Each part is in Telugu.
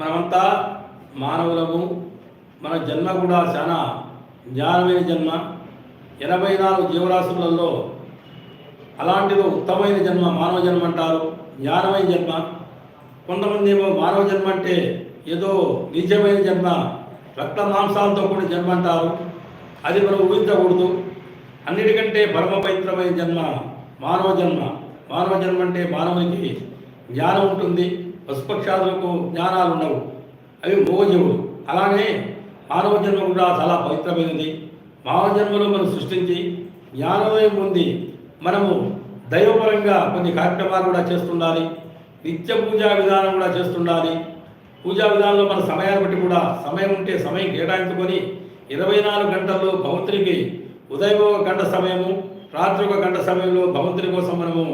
మనమంతా మానవులము. మన జన్మ కూడా చాలా జ్ఞానమైన జన్మ. ఎనభై నాలుగు జీవరాశులలో అలాంటిదో ఉత్తమైన జన్మ మానవ జన్మ అంటారు. జ్ఞానమైన జన్మ. కొంతమంది ఏమో మానవ జన్మ అంటే ఏదో నిజమైన జన్మ రక్త మాంసాలతో కూడిన జన్మ అంటారు. అది మనం ఊహించకూడదు. అన్నిటికంటే పరమపవిత్రమైన జన్మ మానవ జన్మ. మానవ జన్మ అంటే మానవునికి జ్ఞానం ఉంటుంది. పశుపక్షాదులకు జ్ఞానాలు ఉండవు. అవి మోగజీవులు. అలానే మానవ జన్మ కూడా చాలా పవిత్రమైనది. మానవ జన్మలో మనం సృష్టించి జ్ఞానోదయం ఉంది మనము దైవపరంగా కొన్ని కార్యక్రమాలు కూడా చేస్తుండాలి. నిత్య పూజా విధానం కూడా చేస్తుండాలి. పూజా విధానంలో మన సమయాన్ని బట్టి కూడా సమయం ఉంటే సమయం కేటాయించుకొని ఇరవై నాలుగు గంటల్లో భగవంతునికి ఉదయం ఒక గంట సమయము రాత్రి ఒక గంట సమయంలో భగవంతుని కోసం మనము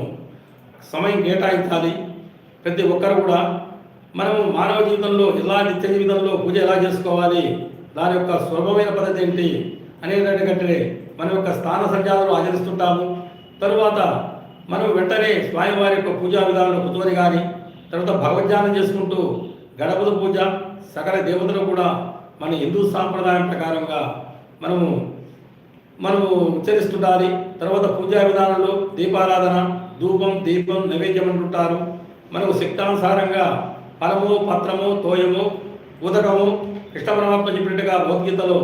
సమయం కేటాయించాలి. ప్రతి ఒక్కరు కూడా మనము మానవ జీవితంలో ఎలా నిత్య జీవితంలో పూజ ఎలా చేసుకోవాలి దాని యొక్క సులభమైన పద్ధతి ఏంటి అనేటటువంటి మన యొక్క స్థాన సంచారాలు ఆచరిస్తుంటాము. తరువాత మనం వెంటనే స్వామివారి యొక్క పూజా విధానంలో కూర్చొని కానీ తర్వాత భగవద్ధ్యానం చేసుకుంటూ గణపతి పూజ సకల దేవతలు కూడా మన హిందూ సాంప్రదాయం ప్రకారంగా మనము మనము ఉచ్చరిస్తుండాలి. తర్వాత పూజా విధానంలో దీపారాధన ధూపం దీపం నైవేద్యం అంటుంటారు. మనకు శక్తానుసారంగా ఫలము పత్రము తోయము ఉదకము కృష్ణ పరమాత్మ చెప్పినట్టుగా భగవద్గీతలో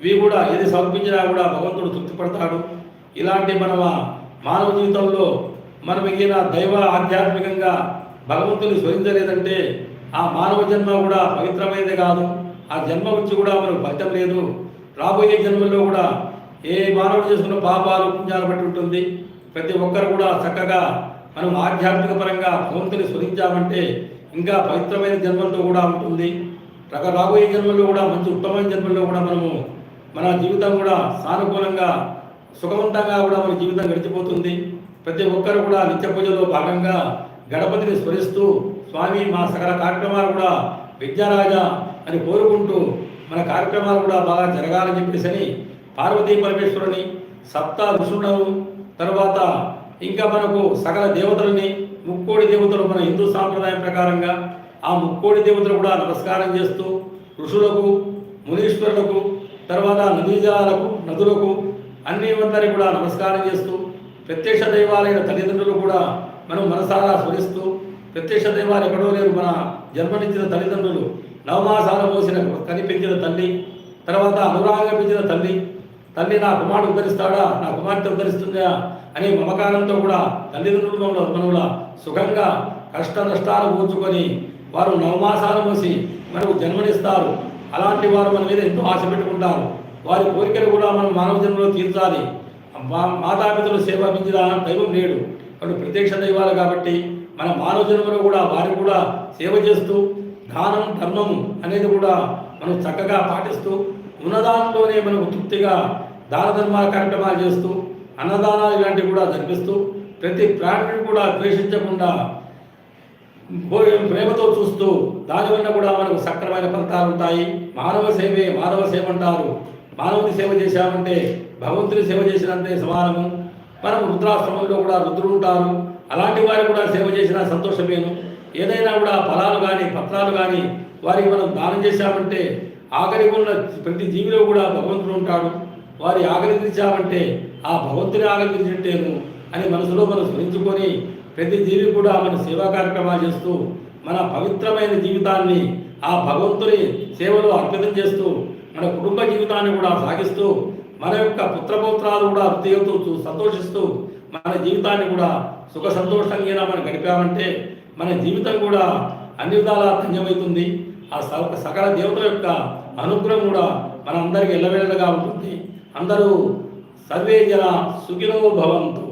ఇవి కూడా ఏది సమర్పించినా కూడా భగవంతుడు తృప్తిపడతాడు. ఇలాంటి మన మానవ జీవితంలో మనం ఈయన దైవ ఆధ్యాత్మికంగా భగవంతుని స్మరించలేదంటే ఆ మానవ జన్మ కూడా పవిత్రమైనది కాదు. ఆ జన్మ వచ్చి కూడా మనకు ఫలితం లేదు. రాబోయే జన్మల్లో కూడా ఏ మానవుడు చేసుకున్న పాపాలు పుణ్యాలు బట్టి ఉంటుంది. ప్రతి ఒక్కరు కూడా చక్కగా మనం ఆధ్యాత్మిక పరంగా భగవంతుని స్మరించామంటే ఇంకా పవిత్రమైన జన్మలతో కూడా ఉంటుంది. రక రాబోయే జన్మల్లో కూడా మంచి ఉత్తమమైన జన్మల్లో కూడా మనము మన జీవితం కూడా సానుకూలంగా సుఖవంతంగా కూడా మన జీవితం గడిచిపోతుంది. ప్రతి ఒక్కరు కూడా నిత్య పూజలో భాగంగా గణపతిని స్మరిస్తూ స్వామి మా సకల కార్యక్రమాలు కూడా విద్యారాజా అని కోరుకుంటూ మన కార్యక్రమాలు కూడా బాగా జరగాలని చెప్పేసి అని పార్వతీ పరమేశ్వరుని సప్త ఋషులను తర్వాత ఇంకా మనకు సకల దేవతలని ముక్కోడి దేవతలు మన హిందూ సాంప్రదాయం ప్రకారంగా ఆ ముక్కోడి దేవతలు కూడా నమస్కారం చేస్తూ ఋషులకు మునీశ్వరులకు తర్వాత నదీజలాలకు నదులకు అన్ని అందరికీ కూడా నమస్కారం చేస్తూ ప్రత్యక్ష దైవాలైన తల్లిదండ్రులు కూడా మనం మనసారా స్మరిస్తూ ప్రత్యక్ష దైవాలు ఎక్కడో లేరు మన జన్మనిచ్చిన తల్లిదండ్రులు. నవమాసాల మోసిన కనిపించిన తల్లి తర్వాత అనురాగం పెంచిన తల్లి. తల్లి నా కుమారుడు ఉద్ధరిస్తాడా? నా కుమార్తె ఉద్ధరిస్తుందా? అనే మమకారంతో కూడా తల్లిదండ్రులు మమ్మల్ని సుఖంగా కష్ట నష్టాలు కూర్చుకొని వారు నవమాసాలు మూసి మనకు జన్మనిస్తారు. అలాంటి వారు మన మీద ఎంతో ఆశ పెట్టుకుంటారు. వారి కోరికలు కూడా మనం మానవ జన్మలో తీర్చాలి. మాతాపితలు సేవ మించిన దైవం లేడు. కాబట్టి ప్రత్యక్ష దైవాలు కాబట్టి మన మానవ జన్మలో కూడా వారికి కూడా సేవ చేస్తూ దానం ధర్మం అనేది కూడా మనం చక్కగా పాటిస్తూ ఉన్నదాంట్లోనే మనకు తృప్తిగా దాన ధర్మాల కార్యక్రమాలు చేస్తూ అన్నదానాలు ఇలాంటివి కూడా జరిపిస్తూ ప్రతి ప్రాణిని కూడా ద్వేషించకుండా ప్రేమతో చూస్తూ దానివల్ల కూడా మనకు సక్రమైన ఫలితాలు ఉంటాయి. మానవ సేవే మానవ సేవ అంటారు. మానవుని సేవ చేశామంటే భగవంతుని సేవ చేసినంతే సమానము. మనం రుద్రాశ్రమంలో కూడా రుద్రులు ఉంటారు. అలాంటి వారికి కూడా సేవ చేసిన సంతోషమేను ఏదైనా కూడా ఫలాలు కానీ పత్రాలు కానీ వారికి మనం దానం చేశామంటే ఆఖరి ఉన్న ప్రతి జీవిలో కూడా భగవంతుడు ఉంటాడు. వారి ఆకలించామంటే ఆ భగవంతుని ఆకలి అని మనసులో మనం స్మరించుకొని ప్రతి జీవి కూడా మన సేవా కార్యక్రమాలు చేస్తూ మన పవిత్రమైన జీవితాన్ని ఆ భగవంతుని సేవలో అర్పితం చేస్తూ మన కుటుంబ జీవితాన్ని కూడా సాగిస్తూ మన యొక్క పుత్రపౌత్రాలు కూడా వృద్ధితో సంతోషిస్తూ మన జీవితాన్ని కూడా సుఖ సంతోషంగా మనం గడిపామంటే మన జీవితం కూడా అన్ని విధాలా ధన్యమవుతుంది. ఆ స- సకల దేవతల యొక్క అనుగ్రహం కూడా మన అందరికి ఎల్లవేళగా ఉంటుంది. అందరూ సర్వే జన సుఖినో భవంతు.